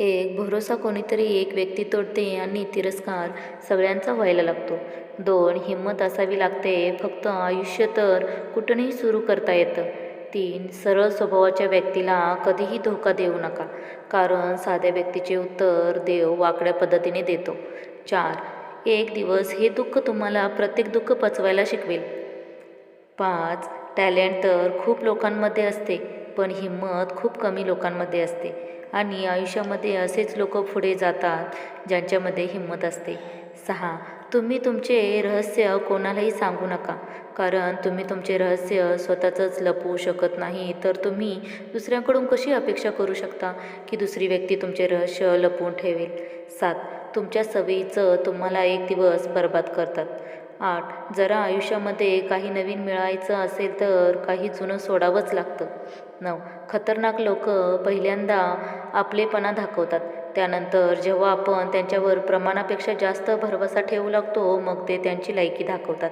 एक भरोसा कोणीतरी एक व्यक्ती तोडते आणि तिरस्कार सगळ्यांचा व्हायला लागतो. दोन हिंमत असावी लागते. फक्त आयुष्य तर कुठूनही सुरू करता येतं. तीन सरळ स्वभावाच्या व्यक्तीला कधीही धोका देऊ नका. कारण साध्या व्यक्तीचे उत्तर देव वाकड्या पद्धतीने देतो. चार एक दिवस हे दुःख तुम्हाला प्रत्येक दुःख पचवायला शिकवेल. पाच टॅलेंट तर खूप लोकांमध्ये असते. पण हिंमत खूप कमी लोकांमध्ये असते. आणि आयुष्यामध्ये असेच लोक पुढे जातात ज्यांच्यामध्ये हिंमत असते. सहा तुम्ही तुमचे रहस्य कोणालाही सांगू नका. कारण तुम्ही तुमचे रहस्य स्वतःचंच लपवू शकत नाही तर तुम्ही दुसऱ्यांकडून कशी अपेक्षा करू शकता की दुसरी व्यक्ती तुमचे रहस्य लपवून ठेवेल? सात तुमच्या सवयीचं तुम्हाला एक दिवस बर्बाद करतात. आठ. जरा आयुष्यामध्ये काही नवीन मिळायचं असेल तर काही जुनं सोडावंच लागतं. नऊ. खतरनाक लोक पहिल्यांदा आपलेपणा दाखवतात. त्यानंतर जेव्हा आपण त्यांच्यावर प्रमाणापेक्षा जास्त भरवसा ठेवू लागतो मग ते त्यांची लायकी दाखवतात.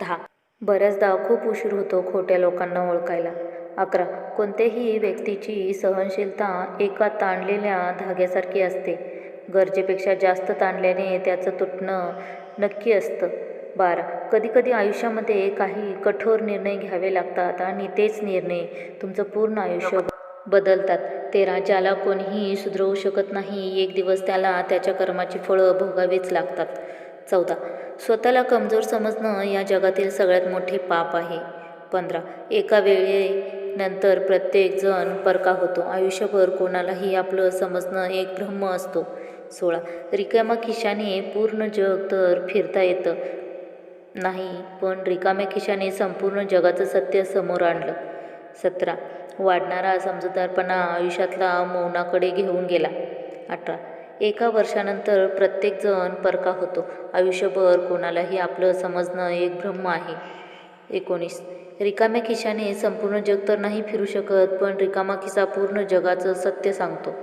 दहा. बऱ्याचदा खूप उशीर होतो खोट्या लोकांना ओळखायला. अकरा. कोणत्याही व्यक्तीची सहनशीलता एका ताणलेल्या धाग्यासारखी असते. गरजेपेक्षा जास्त ताणल्याने त्याचं तुटणं नक्की असतं. बारा. कधीकधी आयुष्यामध्ये काही कठोर निर्णय घ्यावे लागतात आणि तेच निर्णय तुमचं पूर्ण आयुष्य बदलतात. तेरा ज्याला कोणीही सुधरवू शकत नाही एक दिवस त्याला त्याच्या कर्माची फळं भोगावीच लागतात. चौदा स्वतःला कमजोर समजणं या जगातील सगळ्यात मोठे पाप आहे. पंधरा एका वेळेनंतर प्रत्येकजण परका होतो. आयुष्यभर कोणालाही आपलं समजणं एक ब्रह्म असतो. सोळा रिकामा खिशाने पूर्ण जग तर फिरता येतं. नाही पण रिकाम्या खिशाने संपूर्ण जगाचं सत्य समोर आणलं. सतरा. वाढणारा समजूतदारपणा आयुष्यातला मौनाकडे घेऊन गेला. अठरा. एका वर्षानंतर प्रत्येकजण परका होतो. आयुष्यभर कोणालाही आपलं समजणं एक भ्रम आहे. एकोणीस. रिकाम्या खिशाने संपूर्ण जग तर नाही फिरू शकत पण रिकामा खिसा पूर्ण जगाचं सत्य सांगतो.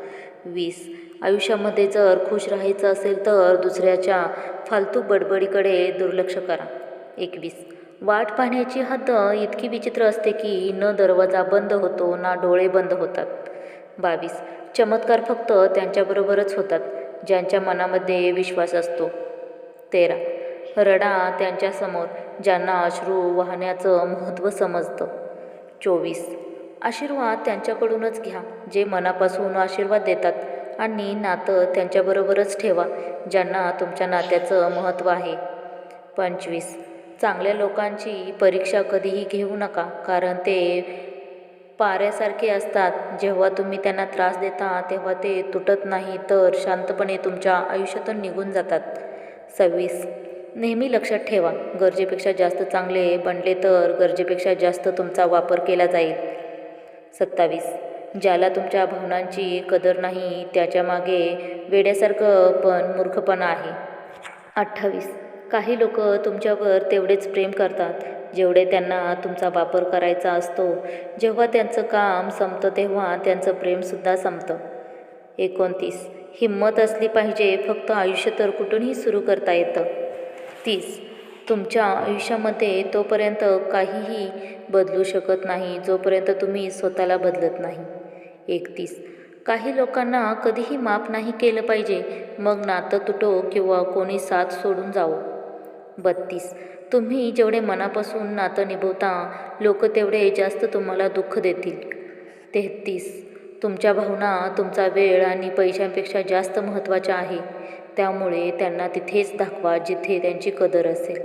वीस. आयुष्यामध्ये जर खुश राहायचं असेल तर दुसऱ्याच्या फालतू बडबडीकडे दुर्लक्ष करा. एकवीस. वाट पाहण्याची हद्द इतकी विचित्र असते की न दरवाजा बंद होतो ना डोळे बंद होतात. बावीस. चमत्कार फक्त त्यांच्याबरोबरच होतात ज्यांच्या मनामध्ये विश्वास असतो. तेरा. रडा त्यांच्यासमोर ज्यांना अश्रू वाहण्याचं महत्त्व समजतं. चोवीस. आशीर्वाद त्यांच्याकडूनच घ्या जे मनापासून आशीर्वाद देतात आणि नातं त्यांच्याबरोबरच ठेवा ज्यांना तुमच्या नात्याचं महत्त्व आहे. पंचवीस. चांगल्या लोकांची परीक्षा कधीही घेऊ नका कारण ते पाऱ्यासारखे असतात. जेव्हा तुम्ही त्यांना त्रास देता तेव्हा ते तुटत नाही तर शांतपणे तुमच्या आयुष्यातून निघून जातात. सव्वीस. नेहमी लक्षात ठेवा गरजेपेक्षा जास्त चांगले बनले तर गरजेपेक्षा जास्त तुमचा वापर केला जाईल. सत्तावीस. ज्याला तुमच्या भावनांची कदर नाही त्याच्यामागे वेड्यासारखं पण मूर्खपणा आहे. अठ्ठावीस. काही लोक तुमच्यावर तेवढेच प्रेम करतात. जेवढे त्यांना तुमचा वापर करायचा असतो जेव्हा त्यांचं काम संपतं तेव्हा त्यांचं प्रेमसुद्धा संपतं. एकोणतीस. हिंमत असली पाहिजे फक्त आयुष्य तर कुठूनही सुरू करता येतं. तीस. तुमच्या आयुष्यामध्ये तोपर्यंत काहीही बदलू शकत नाही जोपर्यंत तुम्ही स्वतःला बदलत नाही. एकतीस. काही लोकांना कधीही माफ नाही केलं पाहिजे मग नातं तुटो किंवा कोणी साथ सोडून जावो. बत्तीस. तुम्ही जेवढे मनापासून नातं निभवता लोक तेवढे जास्त तुम्हाला दुःख देतील. तेहतीस. तुमच्या भावना तुमचा वेळ आणि पैशांपेक्षा जास्त महत्त्वाच्या आहे. त्यामुळे त्यांना तिथेच दाखवा जिथे त्यांची कदर असेल.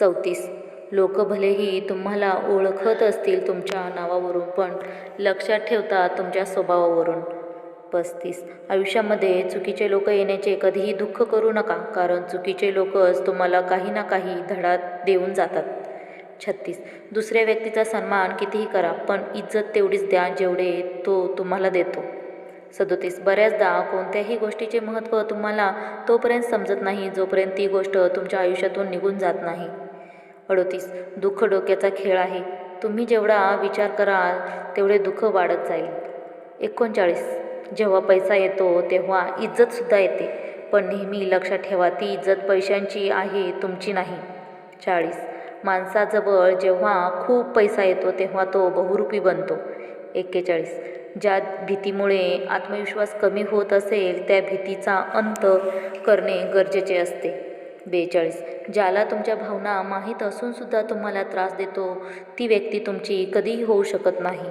चौतीस. लोक भलेही तुम्हाला ओळखत असतील तुमच्या नावावरून पण लक्षात ठेवतात तुमच्या स्वभावावरून. पस्तीस. आयुष्यामध्ये चुकीचे लोक येण्याचे कधीही दुःख करू नका कारण चुकीचे लोकच तुम्हाला काही ना काही धडा देऊन जातात. छत्तीस. दुसऱ्या व्यक्तीचा सन्मान कितीही करा पण इज्जत तेवढीच द्या जेवढे तो तुम्हाला देतो. सदोतीस. बऱ्याचदा कोणत्याही गोष्टीचे महत्त्व तुम्हाला तोपर्यंत समजत नाही जोपर्यंत ती गोष्ट तुमच्या आयुष्यातून निघून जात नाही. अडोतीस. दुःख डोक्याचा खेळ आहे. तुम्ही जेवढा विचार कराल तेवढे दुःख वाढत जाईल. एकोणचाळीस. जेव्हा पैसा येतो तेव्हा इज्जतसुद्धा येते. पण नेहमी लक्षात ठेवा ती इज्जत पैशांची आहे तुमची नाही. चाळीस. माणसाजवळ जेव्हा खूप पैसा येतो तेव्हा तो बहुरूपी बनतो. एक्केचाळीस. ज्या भीतीमुळे आत्मविश्वास कमी होत असेल त्या भीतीचा अंत करणे गरजेचे असते. बेचाळीस. ज्याला तुमच्या भावना माहीत असूनसुद्धा तुम्हाला त्रास देतो ती व्यक्ती तुमची कधीही होऊ शकत नाही.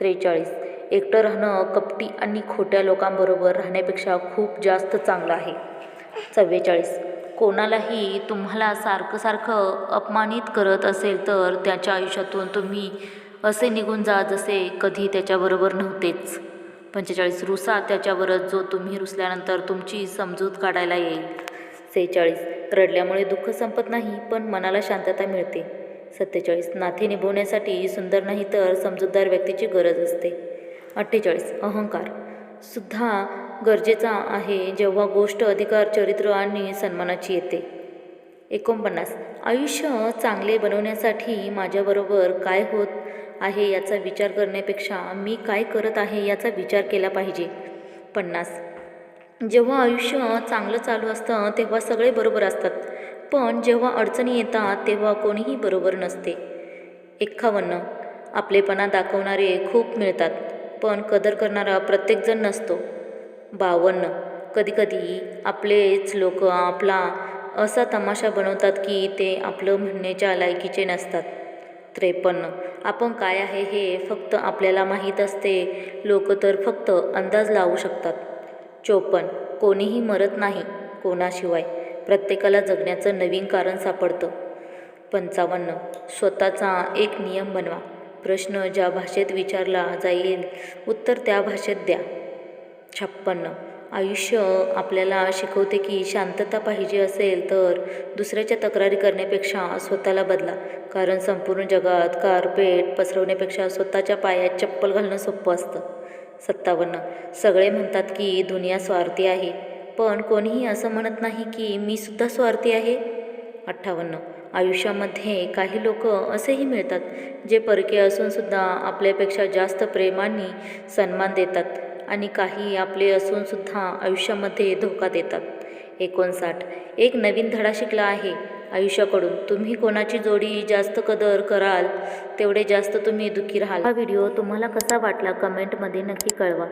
त्रेचाळीस. एकटं राहणं कपटी आणि खोट्या लोकांबरोबर राहण्यापेक्षा खूप जास्त चांगलं आहे. चव्वेचाळीस. कोणालाही तुम्हाला सारखं सारखं अपमानित करत असेल तर त्याच्या आयुष्यातून तुम्ही असे निघून जा जसे कधी त्याच्याबरोबर नव्हतेच. पंचेचाळीस. रुसा त्याच्यावरच जो तुम्ही रुसल्यानंतर तुमची समजूत काढायला येईल. सेहेचाळीस. रडल्यामुळे दुःख संपत नाही पण मनाला शांतता मिळते. सत्तेचाळीस. नाते निभवण्यासाठी सुंदर नाही तर समजूतदार व्यक्तीची गरज असते. अठ्ठेचाळीस अहंकार सुद्धा गरजेचा आहे जेव्हा गोष्ट अधिकार चरित्र आणि सन्मानाची येते. एकोणपन्नास आयुष्य चांगले बनवण्यासाठी माझ्याबरोबर काय होत आहे याचा विचार करण्यापेक्षा मी काय करत आहे याचा विचार केला पाहिजे. पन्नास जेव्हा आयुष्य चांगलं चालू असतं तेव्हा सगळे बरोबर असतात पण जेव्हा अडचणी येतात तेव्हा कोणीही बरोबर नसते. एक्कावन्न आपलेपणा दाखवणारे खूप मिळतात. पण कदर करणारा प्रत्येकजण नसतो. बावन्न. कधीकधी आपलेच लोक आपला असा तमाशा बनवतात की ते आपलं म्हणण्याच्या लायकीचे नसतात. त्रेपन्न. आपण काय आहे हे फक्त आपल्याला माहीत असते. लोक तर फक्त अंदाज लावू शकतात. चोपन्न. कोणीही मरत नाही कोणाशिवाय. प्रत्येकाला जगण्याचं नवीन कारण सापडतं. पंचावन्न. स्वतःचा एक नियम बनवा. प्रश्न ज्या भाषेत विचारला जाईल उत्तर त्या भाषेत द्या. छप्पन्न. आयुष्य आपल्याला शिकवते की शांतता पाहिजे असेल तर दुसऱ्याच्या तक्रारी करण्यापेक्षा स्वतःला बदला. कारण संपूर्ण जगात कारपेट पसरवण्यापेक्षा स्वतःच्या पायात चप्पल घालणं सोपं असतं. सत्तावन्न. सगळे म्हणतात की दुनिया स्वार्थी आहे. पण कोणीही असं म्हणत नाही की मी सुद्धा स्वार्थी आहे? अठ्ठावन्न. आयुष्यामध्ये काही लोक असेही मिळतात जे परके असूनसुद्धा आपल्यापेक्षा जास्त प्रेमाने सन्मान देतात आणि काही आपले असूनसुद्धा आयुष्यामध्ये धोका देतात. एकोणसाठ. एक नवीन धडा शिकला आहे. आयुष्याकडून तुम्ही कोणाची जोडी जास्त कदर कराल तेवढे जास्त तुम्ही दुःखी राहाल. हा व्हिडिओ तुम्हाला कसा वाटला कमेंटमध्ये नक्की कळवा.